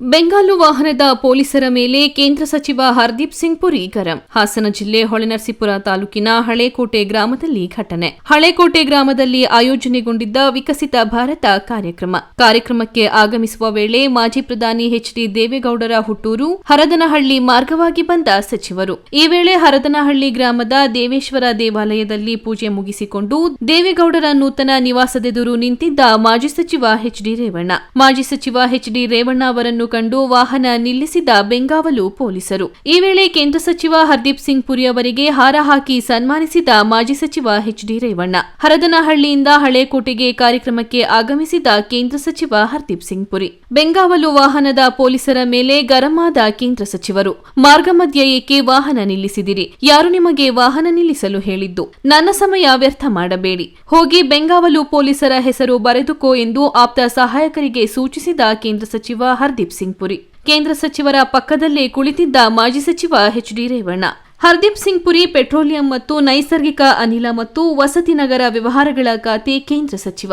ಬೆಂಗಾಲು ವಾಹನದ ಪೊಲೀಸರ ಮೇಲೆ ಕೇಂದ್ರ ಸಚಿವ ಹರ್ದೀಪ್ ಸಿಂಗ್ ಪುರಿ ಗರಂ. ಹಾಸನ ಜಿಲ್ಲೆ ಹೊಳೆನರಸೀಪುರ ತಾಲೂಕಿನ ಹಳೇಕೋಟೆ ಗ್ರಾಮದಲ್ಲಿ ಘಟನೆ. ಹಳೇಕೋಟೆ ಗ್ರಾಮದಲ್ಲಿ ಆಯೋಜನೆಗೊಂಡಿದ್ದ ವಿಕಸಿತ ಭಾರತ ಕಾರ್ಯಕ್ರಮ. ಕಾರ್ಯಕ್ರಮಕ್ಕೆ ಆಗಮಿಸುವ ವೇಳೆ ಮಾಜಿ ಪ್ರಧಾನಿ ಎಚ್ ಡಿ ದೇವೇಗೌಡರ ಹುಟ್ಟೂರು, ಹರದನಹಳ್ಳಿ ಮಾರ್ಗವಾಗಿ ಬಂದ ಸಚಿವರು. ಈ ವೇಳೆ ಹರದನಹಳ್ಳಿ ಗ್ರಾಮದ ದೇವೇಶ್ವರ ದೇವಾಲಯದಲ್ಲಿ ಪೂಜೆ ಮುಗಿಸಿಕೊಂಡು ದೇವೇಗೌಡರ ನೂತನ ನಿವಾಸದೆದುರು ನಿಂತಿದ್ದ ಮಾಜಿ ಸಚಿವ ಎಚ್ ಡಿ ರೇವಣ್ಣ. ಮಾಜಿ ಸಚಿವ ಎಚ್ ಡಿ ರೇವಣ್ಣ ಅವರನ್ನು ಕಂಡು ವಾಹನ ನಿಲ್ಲಿಸಿದ ಬೆಂಗಾವಲು ಪೊಲೀಸರು. ಈ ವೇಳೆ ಕೇಂದ್ರ ಸಚಿವ ಹರ್ದೀಪ್ ಸಿಂಗ್ ಪುರಿ ಅವರಿಗೆ ಹಾರ ಹಾಕಿ ಸನ್ಮಾನಿಸಿದ ಮಾಜಿ ಸಚಿವ ಎಚ್ ಡಿ ರೇವಣ್ಣ. ಹರದನಹಳ್ಳಿಯಿಂದ ಹಳೇಕೋಟೆಗೆ ಕಾರ್ಯಕ್ರಮಕ್ಕೆ ಆಗಮಿಸಿದ ಕೇಂದ್ರ ಸಚಿವ ಹರ್ದೀಪ್ ಸಿಂಗ್ ಪುರಿ. ಬೆಂಗಾವಲು ವಾಹನದ ಪೊಲೀಸರ ಮೇಲೆ ಗರಮಾದ ಕೇಂದ್ರ ಸಚಿವರು. ಮಾರ್ಗ ಮಧ್ಯ ಏಕೆ ವಾಹನ ನಿಲ್ಲಿಸಿದಿರಿ? ಯಾರು ನಿಮಗೆ ವಾಹನ ನಿಲ್ಲಿಸಲು ಹೇಳಿದ್ದು? ನನ್ನ ಸಮಯ ವ್ಯರ್ಥ ಮಾಡಬೇಡಿ. ಹೋಗಿ ಬೆಂಗಾವಲು ಪೊಲೀಸರ ಹೆಸರು ಬರೆದುಕೋ ಎಂದು ಆಪ್ತ ಸಹಾಯಕರಿಗೆ ಸೂಚಿಸಿದ ಕೇಂದ್ರ ಸಚಿವ ಹರ್ದೀಪ್ ಸಿಂಗ್ ಪುರಿ. ಕೇಂದ್ರ ಸಚಿವರ ಪಕ್ಕದಲ್ಲೇ ಕುಳಿತಿದ್ದ ಮಾಜಿ ಸಚಿವ H D Revanna. Hardeep Singh Puri, petroleum ಮತ್ತು ನೈಸರ್ಗಿಕ ಅನಿಲ ಮತ್ತು ವಸತಿ ನಗರ ವ್ಯವಹಾರಗಳ ಖಾತೆ ಕೇಂದ್ರ ಸಚಿವ.